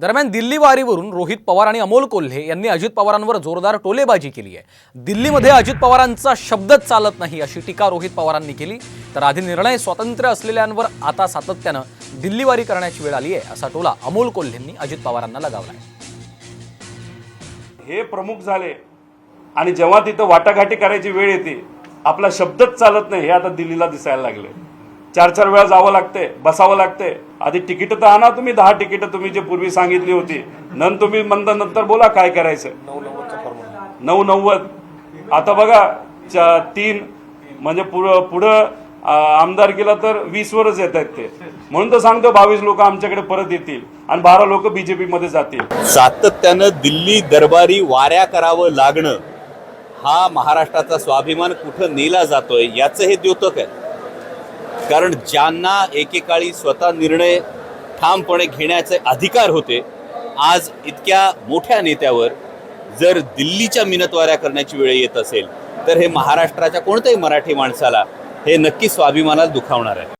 दरम्यान दिल्ली वारीवरून रोहित पवार आणि अमोल कोल्हे यांनी अजित पवारांवर जोरदार टोलेबाजी केली आहे. दिल्लीमध्ये अजित पवारांचा शब्दच चालत नाही अशी टीका रोहित पवारांनी केली. तर आधी निर्णय स्वातंत्र्य असलेल्यांवर आता सातत्यानं दिल्ली वारी करण्याची वेळ आली आहे असा टोला अमोल कोल्हेंनी अजित पवारांना लगावला आहे. हे प्रमुख झाले आणि जेव्हा तिथं वाटाघाटी करायची वेळ येते आपला शब्दच चालत नाही हे आता दिल्लीला दिसायला लागले चार चार वेळा जावं लागते बसावं लागते आधी तिकीट तर आणा तुम्ही दहा तिकीट तुम्ही जे पूर्वी सांगितली होती. नंतर तुम्ही मंद नंतर बोला काय करायचं. नऊ नव्वद आता बघा तीन म्हणजे पुढं पुढं आमदार केला तर वीस वरच येत आहेत ते. म्हणून तर सांगतो बावीस लोक आमच्याकडे परत येतील आणि बारा लोक बीजेपी मध्ये जातील. सातत्यानं दिल्ली दरबारी वाऱ्या करावं लागणं हा महाराष्ट्राचा स्वाभिमान कुठं नेला जातोय याचं हे द्योतक आहे. कारण ज्यांना एकेकाळी स्वतः निर्णय ठामपणे घेण्याचे अधिकार होते आज इतक्या मोठ्या नेत्यावर जर दिल्लीच्या मिनतवाऱ्या करण्याची वेळ येत असेल तर हे महाराष्ट्राच्या कोणत्याही मराठी माणसाला हे नक्की स्वाभिमानाला दुखावणार आहे.